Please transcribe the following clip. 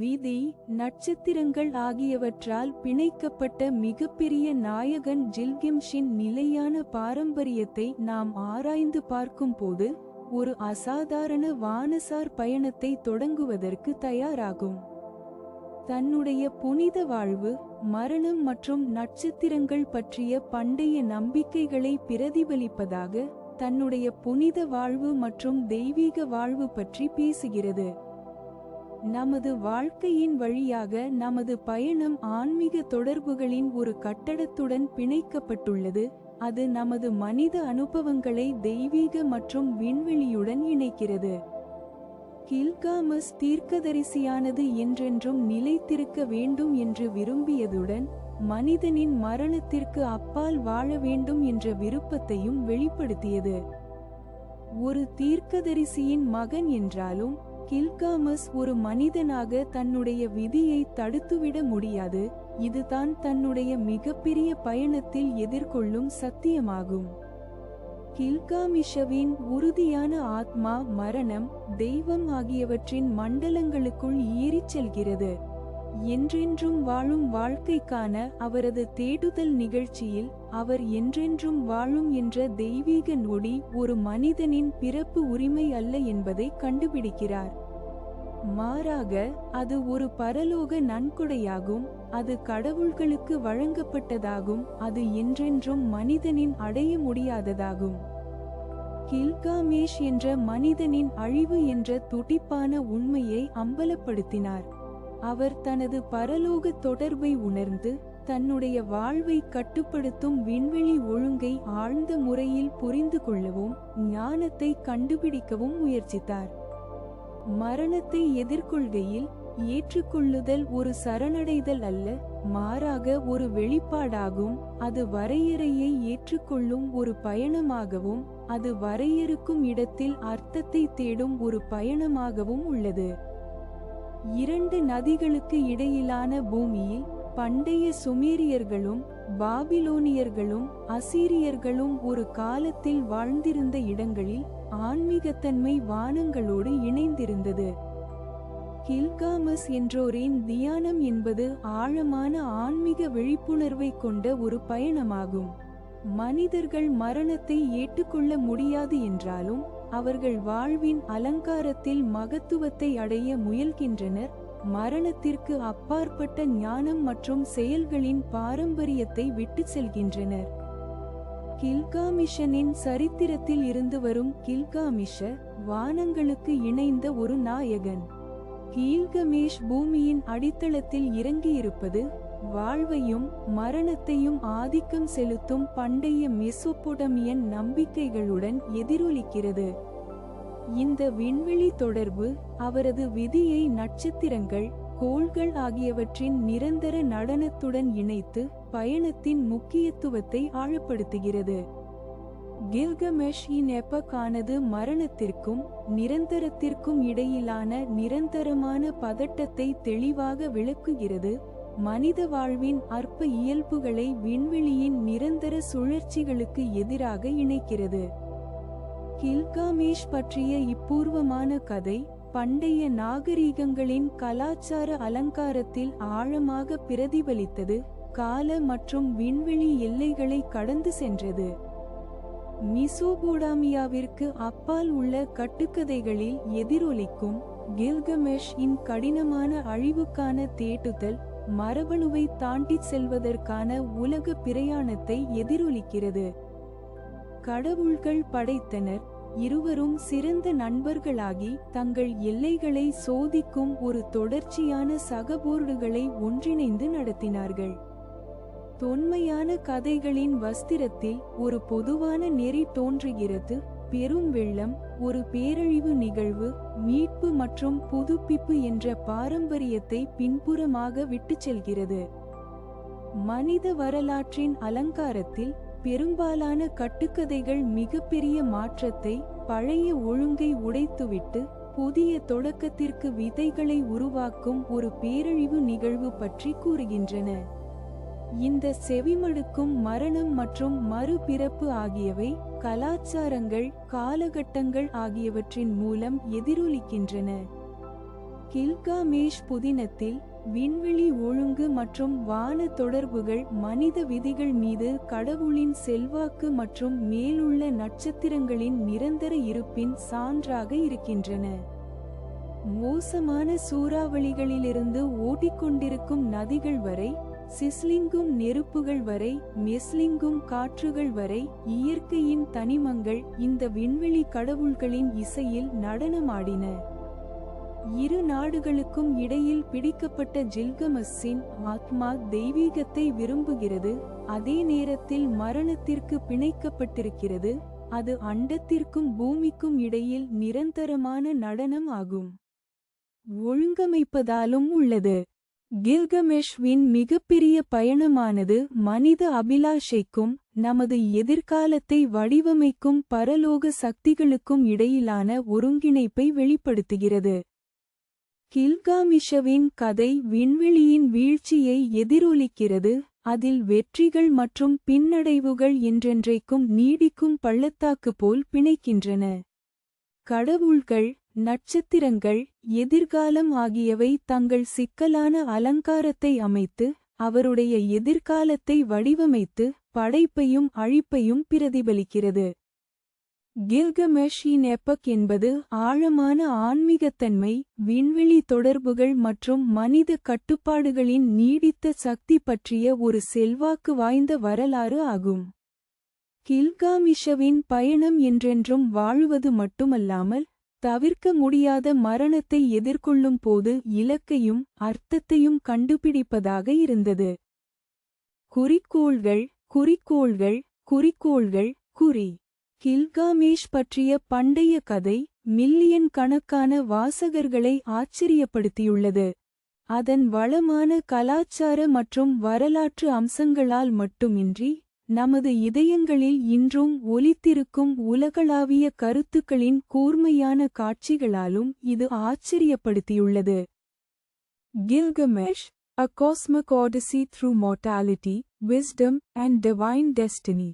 வீதி நட்சத்திரங்கள் ஆகியவற்றால் பிணைக்கப்பட்ட மிகப்பெரிய நாயகன் ஜில்கிம்ஷின் நிலையான பாரம்பரியத்தை நாம் ஆராய்ந்து பார்க்கும்போது ஒரு அசாதாரண வானசார் பயணத்தை தொடங்குவதற்கு தயாராகும். தன்னுடைய புனித வாழ்வு மரணம் மற்றும் நட்சத்திரங்கள் பற்றிய பண்டைய நம்பிக்கைகளை பிரதிபலிப்பதாக தன்னுடைய புனித வாழ்வு மற்றும் தெய்வீக வாழ்வு பற்றி பேசுகிறது. நமது வாழ்க்கையின் வழியாக நமது பயணம் ஆன்மீக தொடர்புகளின் ஒரு கட்டடத்துடன் பிணைக்கப்பட்டுள்ளது. அது நமது மனித அனுபவங்களை தெய்வீக மற்றும் விண்வெளியுடன் இணைக்கிறது. கில்காமஸ் தீர்க்கதரிசியானது என்றென்றும் நிலைத்திருக்க வேண்டும் என்று விரும்பியதுடன் மனிதனின் மரணத்திற்கு அப்பால் வாழ வேண்டும் என்ற விருப்பத்தையும் வெளிப்படுத்தியது. ஒரு தீர்க்கதரிசியின் மகன் என்றாலும் கில்காமஸ் ஒரு மனிதனாக தன்னுடைய விதியை தடுத்துவிட முடியாது. இதுதான் தன்னுடைய மிகப்பெரிய பயணத்தில் எதிர்கொள்ளும் சத்தியமாகும். கில்காமிஷவின் உறுதியான ஆத்மா மரணம் தெய்வம் ஆகியவற்றின் மண்டலங்களுக்குள் ஏறிச் செல்கிறது. என்றென்றும் வாழும் வாழ்க்கைக்கான அவரது தேடுதல் நிகழ்ச்சியில் அவர் என்றென்றும் வாழும் என்ற தெய்வீக நொடி ஒரு மனிதனின் பிறப்பு உரிமை அல்ல என்பதை கண்டுபிடிக்கிறார். மாறாக அது ஒரு பரலோக நன்கொடையாகும் அது கடவுள்களுக்கு வழங்கப்பட்டதாகும் அது என்றென்றும் மனிதனின் அடைய முடியாததாகும். கில்காமேஷ் என்ற மனிதனின் அழிவு என்ற துடிப்பான உண்மையை அம்பலப்படுத்தினார். அவர் தனது பரலோக தொடர்பை உணர்ந்து தன்னுடைய வாழ்வை கட்டுப்படுத்தும் விண்வெளி ஒழுங்கை ஆழ்ந்த முறையில் புரிந்து கொள்ளவும் ஞானத்தை கண்டுபிடிக்கவும் முயற்சித்தார். மரணத்தை எதிர்கொள்கையில் ஏற்றுக்கொள்ளுதல் ஒரு சரணடைதல் அல்ல மாறாக ஒரு வெளிப்பாடாகும் அது வரையறையை ஏற்றுக்கொள்ளும் ஒரு பயணமாகவும் அது வரையறுக்கும் இடத்தில் அர்த்தத்தை தேடும் ஒரு பயணமாகவும் உள்ளது. இரண்டு நதிகளுக்கு இடையிலான பூமியில் பண்டைய சுமேரியர்களும் பாபிலோனியர்களும் அசீரியர்களும் ஒரு காலத்தில் வாழ்ந்திருந்த இடங்களில் ஆன்மீகத்தன்மை வானங்களோடு இணைந்திருந்தது. கில்காமஸ் என்றோரின் தியானம் என்பது ஆழமான ஆன்மீக விழிப்புணர்வை கொண்ட ஒரு பயணமாகும். மனிதர்கள் மரணத்தை ஏற்றுக்கொள்ள முடியாது என்றாலும் அவர்கள் வாழ்வின் அலங்காரத்தில் மகத்துவத்தை அடைய முயல்கின்றனர். மரணத்திற்கு அப்பாற்பட்ட ஞானம் மற்றும் செயல்களின் பாரம்பரியத்தை விட்டுச் செல்கின்றனர். கில்காமிஷனின் சரித்திரத்தில் இருந்து வரும் கில்காமிஷ வானங்களுக்கு இணைந்த ஒரு நாயகன். கீழ்கமேஷ் பூமியின் அடித்தளத்தில் இறங்கியிருப்பது வாழ்வையும் மரணத்தையும் ஆதிக்கம் செலுத்தும் பண்டைய மெசொப்பொடமியன் நம்பிக்கைகளுடன் எதிரொலிக்கிறது. இந்த விண்வெளி தொடர்பு அவரது விதியை நட்சத்திரங்கள் கோள்கள் ஆகியவற்றின் நிரந்தர நடனத்துடன் இணைத்து பயணத்தின் முக்கியத்துவத்தை ஆழப்படுத்துகிறது. கில்கமெஷ் இன் எப்பக்கானது மரணத்திற்கும் நிரந்தரத்திற்கும் இடையிலான நிரந்தரமான பதட்டத்தை தெளிவாக விளக்குகிறது. மனித வாழ்வின் அற்ப இயல்புகளை விண்வெளியின் நிரந்தர சுழற்சிகளுக்கு எதிராக இணைக்கிறது. கில்காமேஷ் பற்றிய இப்பூர்வமான கதை பண்டைய நாகரீகங்களின் கலாச்சார அலங்காரத்தில் ஆழமாக பிரதிபலித்தது கால மற்றும் விண்வெளி எல்லைகளை கடந்து சென்றது. மிசோபோடாமியாவிற்கு அப்பால் உள்ள கட்டுக்கதைகளில் எதிரொலிக்கும் கில்கமெஷ் இன் கடினமான அழிவுக்கான தேட்டுதல் மரபணுவை தாண்டிச் செல்வதற்கான உலக பிரயாணத்தை எதிரொலிக்கிறது. கடவுள்கள் படைத்தனர். இருவரும் சிறந்த நண்பர்களாகி தங்கள் எல்லைகளை சோதிக்கும் ஒரு தொடர்ச்சியான சகபோர்டுகளை ஒன்றிணைந்து நடத்தினார்கள். தொன்மையான கதைகளின் வஸ்திரத்தில் ஒரு பொதுவான நெறி தோன்றுகிறது. பெரும் வெள்ளம் ஒரு பேரழிவு நிகழ்வு மீட்பு மற்றும் புதுப்பிப்பு என்ற பாரம்பரியத்தை பின்புறமாக விட்டுச் செல்கிறது. மனித வரலாற்றின் அலங்காரத்தில் பெரும்பாலான கட்டுக்கதைகள் மிகப்பெரிய மாற்றத்தை பழைய ஒழுங்கை உடைத்துவிட்டு புதிய தொடக்கத்திற்கு விதைகளை உருவாக்கும் ஒரு பேரழிவு நிகழ்வு பற்றி கூறுகின்றன. இந்த செவிமடுக்கும் மரணம் மற்றும் மறுபிறப்பு ஆகியவை கலாச்சாரங்கள் காலகட்டங்கள் ஆகியவற்றின் மூலம் எதிரொலிக்கின்றன. கில்காமேஷ் புதினத்தில் விண்வெளி ஒழுங்கு மற்றும் வான தொடர்புகள் மனித விதிகள் மீது கடவுளின் செல்வாக்கு மற்றும் மேலுள்ள நட்சத்திரங்களின் நிரந்தர இருப்பின் சான்றாக இருக்கின்றன. மோசமான சூறாவளிகளிலிருந்து ஓடிக்கொண்டிருக்கும் நதிகள் வரை சிஸ்லிங்கும் நெருப்புகள் வரை மெஸ்லிங்கும் காற்றுகள் வரை இயற்கையின் தனிமங்கள் இந்த விண்வெளி கடவுள்களின் இசையில் நடனமாடின. இரு நாடுகளுக்கும் இடையில் பிடிக்கப்பட்ட ஜில்கமஸ்ஸின் ஆத்மா தெய்வீகத்தை விரும்புகிறது அதே நேரத்தில் மரணத்திற்கு பிணைக்கப்பட்டிருக்கிறது அது அண்டத்திற்கும் பூமிக்கும் இடையில் நிரந்தரமான நடனம் ஆகும். ஒழுங்கமைப்பதாலும் உள்ளது. கில்கமெஷ்வின் மிகப்பெரிய பயணமானது மனித அபிலாஷைக்கும் நமது எதிர்காலத்தை வடிவமைக்கும் பரலோக சக்திகளுக்கும் இடையிலான ஒருங்கிணைப்பை வெளிப்படுத்துகிறது. கில்காமிஷவின் கதை விண்வெளியின் வீழ்ச்சியை எதிரொலிக்கிறது அதில் வெற்றிகள் மற்றும் பின்னடைவுகள் என்றென்றைக்கும் நீடிக்கும் பள்ளத்தாக்கு போல் பிணைக்கின்றன. கடவுள்கள் நட்சத்திரங்கள் எதிர்காலம் ஆகியவை தங்கள் சிக்கலான அலங்காரத்தை அமைத்து அவருடைய எதிர்காலத்தை வடிவமைத்து படைப்பையும் அழிப்பையும் பிரதிபலிக்கிறது. கில்கமெஷ் இன் எப்பக் என்பது ஆழமான ஆன்மீகத்தன்மை விண்வெளி தொடர்புகள் மற்றும் மனித கட்டுப்பாடுகளின் நீடித்த சக்தி பற்றிய ஒரு செல்வாக்கு வாய்ந்த வரலாறு ஆகும். கில்காமிஷவின் பயணம் என்றென்றும் வாழுவது மட்டுமல்லாமல் தவிர்க்க முடியாத மரணத்தை எதிர்கொள்ளும் போது இலக்கையும் அர்த்தத்தையும் கண்டுபிடிப்பதாக இருந்தது. குறிக்கோள்கள் குறிக்கோள்கள் குறிக்கோள்கள் குறி. கில்காமேஷ் பற்றிய பண்டைய கதை மில்லியன் கணக்கான வாசகர்களை ஆச்சரியப்படுத்தியுள்ளது. அதன் வளமான கலாச்சார மற்றும் வரலாற்று அம்சங்களால் மட்டுமின்றி நமது இதயங்களில் இன்றும் ஒலித்திருக்கும் உலகளாவிய கருத்துக்களின் கூர்மையான காட்சிகளாலும் இது ஆச்சரியப்படுத்தியுள்ளது. Gilgamesh a cosmic odyssey through mortality wisdom and divine destiny